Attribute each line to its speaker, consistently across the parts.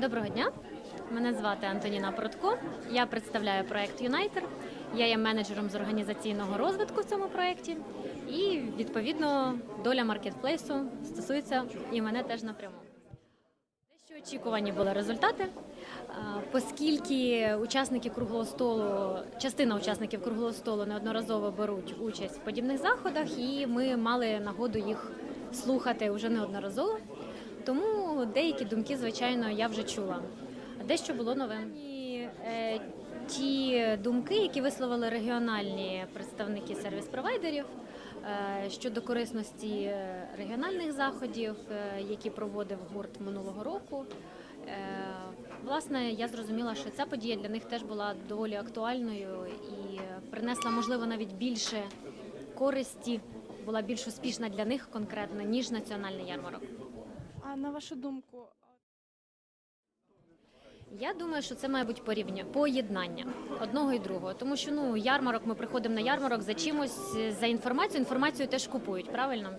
Speaker 1: Доброго дня. Мене звати Антоніна Протко. Я представляю проект Юнайтер. Я є менеджером з організаційного розвитку в цьому проєкті. І відповідно доля маркетплейсу стосується і мене теж напряму. Дещо очікувані були результати, оскільки учасники круглого столу, частина учасників круглого столу неодноразово беруть участь в подібних заходах, і ми мали нагоду їх слухати вже неодноразово. Тому деякі думки, звичайно, я вже чула. Дещо було новим. І, е, ті думки, які висловили регіональні представники сервіс-провайдерів е, щодо корисності е, регіональних заходів, е, які проводив гурт минулого року. Е, Власне, я зрозуміла, що ця подія для них теж була доволі актуальною і принесла, можливо, навіть більше користі, була більш успішна для них конкретно, ніж національний ярмарок.
Speaker 2: А на вашу думку,
Speaker 1: Я думаю, що це має бути порівня поєднання одного і другого, тому що ну ярмарок, ми приходимо на ярмарок за чимось за інформацією. Інформацію теж купують, правильно?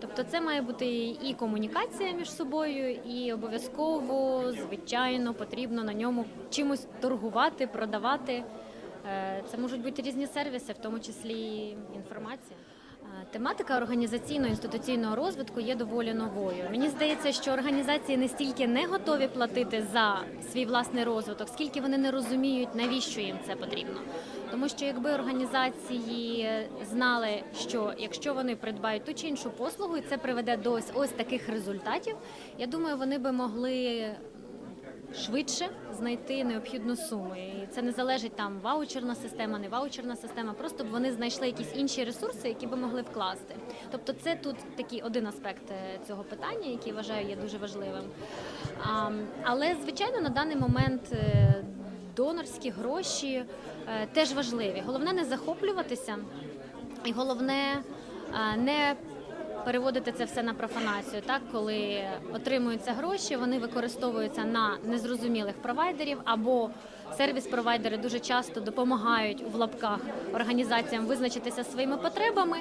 Speaker 1: Тобто, це має бути і комунікація між собою, і обов'язково, звичайно, потрібно на ньому чимось торгувати, продавати. Е, Це можуть бути різні сервіси, в тому числі інформація. Тематика організаційно-інституційного розвитку є доволі новою. Мені здається, що організації не стільки не готові платити за свій власний розвиток, скільки вони не розуміють, навіщо їм це потрібно. Тому що якби організації знали, що якщо вони придбають ту чи іншу послугу, і це приведе до ось, ось таких результатів, я думаю, вони би могли швидше знайти необхідну суму. І це не залежить там ваучерна система, не ваучерна система. Просто б вони знайшли якісь інші ресурси, які би могли вкласти. Тобто, це тут такий один аспект е, цього питання, який вважаю є дуже важливим. А, але звичайно, на даний момент. е, Донорські гроші е, теж важливі. Головне не захоплюватися, і головне не переводити це все на профанацію. Так, коли отримуються гроші, вони використовуються на незрозумілих провайдерів або сервіс-провайдери дуже часто допомагають в лапках організаціям визначитися своїми потребами,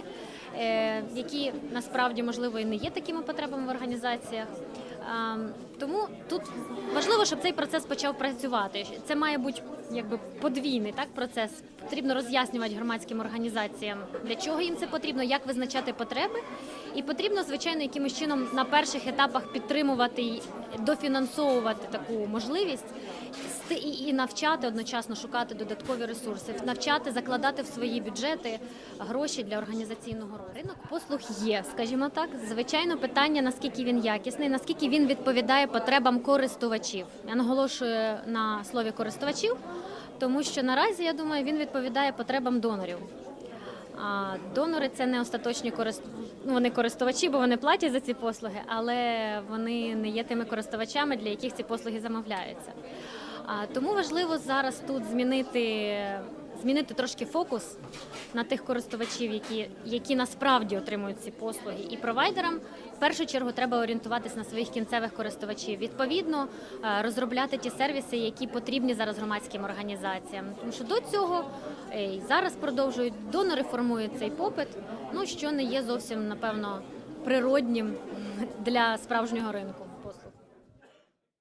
Speaker 1: е, які насправді можливо і не є такими потребами в організаціях. Тому тут важливо, щоб цей процес почав працювати. Це має бути якби подвійний так процес. Потрібно роз'яснювати громадським організаціям, для чого їм це потрібно, як визначати потреби, і потрібно, звичайно, якимось чином на перших етапах підтримувати дофінансовувати таку можливість і навчати одночасно шукати додаткові ресурси, навчати закладати в свої бюджети гроші для організаційного розвитку. Ринок послуг є, скажімо так. Звичайно, питання наскільки він якісний, наскільки він відповідає потребам користувачів. Я наголошую на слові користувачів, тому що наразі я думаю, він відповідає потребам донорів. А донори це не остаточні корист... ну, вони користувачі, бо вони платять за ці послуги, але вони не є тими користувачами, для яких ці послуги замовляються. А тому важливо зараз тут змінити, змінити трошки фокус на тих користувачів, які, які насправді отримують ці послуги. І провайдерам в першу чергу треба орієнтуватись на своїх кінцевих користувачів. Відповідно, е, розробляти ті сервіси, які потрібні зараз громадським організаціям. Тому що до цього і зараз продовжують донори формують цей попит, ну що не є зовсім напевно природнім для справжнього ринку.